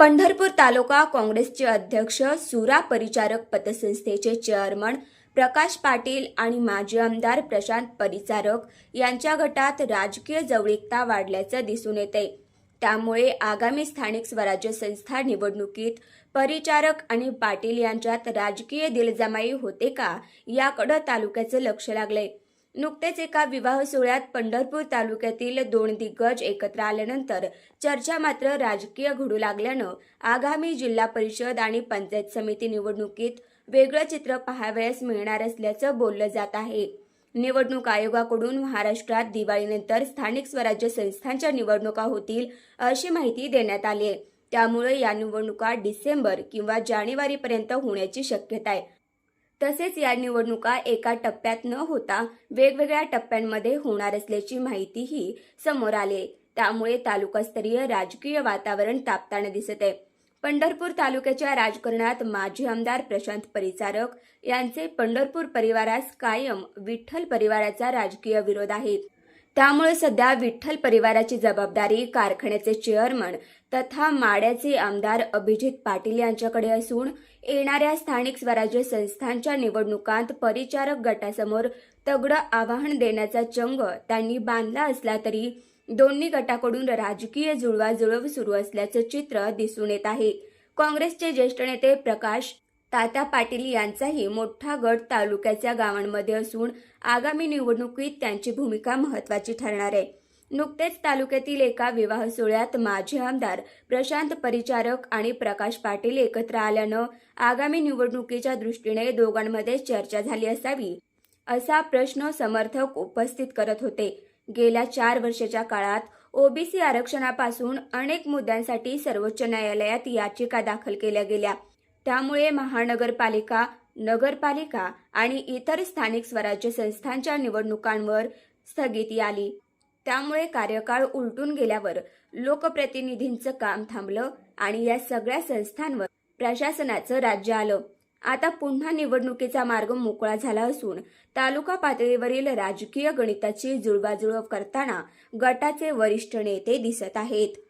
पंढरपूर तालुका काँग्रेसचे अध्यक्ष सुरा परिचारक पतसंस्थेचे चेअरमन प्रकाश पाटील आणि माजी आमदार प्रशांत परिचारक यांच्या गटात राजकीय जवळीकता वाढल्याचं दिसून येते त्यामुळे आगामी स्थानिक स्वराज्य संस्था निवडणुकीत परिचारक आणि पाटील यांच्यात राजकीय दिलजमाई होते का याकडं तालुक्याचं लक्ष लागलंय. नुकतेच एका विवाह सोहळ्यात पंढरपूर तालुक्यातील दोन दिग्गज एकत्र आल्यानंतर चर्चा मात्र राजकीय घडू लागल्यानं आगामी जिल्हा परिषद आणि पंचायत समिती निवडणुकीत वेगळं चित्र पाहावयास मिळणार असल्याचं बोललं जात आहे. निवडणूक आयोगाकडून महाराष्ट्रात दिवाळीनंतर स्थानिक स्वराज्य संस्थांच्या निवडणुका होतील अशी माहिती देण्यात आली आहे त्यामुळे या निवडणुका डिसेंबर किंवा जानेवारीपर्यंत होण्याची शक्यता आहे. तसेच या निवडणुका एका टप्प्यात न होता वेगवेगळ्या टप्प्यांमध्ये होणार असल्याची माहितीही समोर आली. त्यामुळे तालुकास्तरीय राजकीय वातावरण तापताना दिसत आहे पंढरपूर तालुक्याच्या राजकारणात माजी आमदार प्रशांत परिचारक यांचे पंढरपूर परिवारास कायम विठ्ठल परिवाराचा राजकीय विरोध आहे. त्यामुळे सध्या विठ्ठल परिवाराची जबाबदारी कारखान्याचे चेअरमन तथा माड्याचे आमदार अभिजित पाटील यांच्याकडे असून येणाऱ्या स्थानिक स्वराज्य संस्थांच्या निवडणुकांत परिचारक गटासमोर तगडं आव्हान देण्याचा चंग त्यांनी बांधला असला तरी दोन्ही गटाकडून राजकीय जुळवाजुळव सुरू असल्याचं चित्र दिसून येत आहे. काँग्रेसचे ज्येष्ठ नेते प्रकाश तात्या पाटील यांचाही मोठा गट तालुक्याच्या गावांमध्ये असून आगामी निवडणुकीत त्यांची भूमिका महत्वाची ठरणार आहे. नुकतेच तालुक्यातील एका विवाह सोहळ्यात माजी आमदार प्रशांत परिचारक आणि प्रकाश पाटील एकत्र आल्यानं आगामी निवडणुकीच्या दृष्टीने दोघांमध्ये चर्चा झाली असावी असा प्रश्न समर्थक उपस्थित करत होते. गेल्या चार वर्षाच्या काळात ओबीसी आरक्षणापासून अनेक मुद्द्यांसाठी सर्वोच्च न्यायालयात याचिका दाखल केल्या गेल्या. त्यामुळे महानगरपालिका नगरपालिका आणि इतर स्थानिक स्वराज्य संस्थांच्या निवडणुकांवर स्थगिती आली. त्यामुळे कार्यकाळ उलटून गेल्यावर लोकप्रतिनिधींचं काम थांबलं आणि या सगळ्या संस्थांवर प्रशासनाचं राज्य आलं. आता पुन्हा निवडणुकीचा मार्ग मोकळा झाला असून तालुका पातळीवरील राजकीय गणिताची जुळवाजुळव करताना गटाचे वरिष्ठ नेते दिसत आहेत.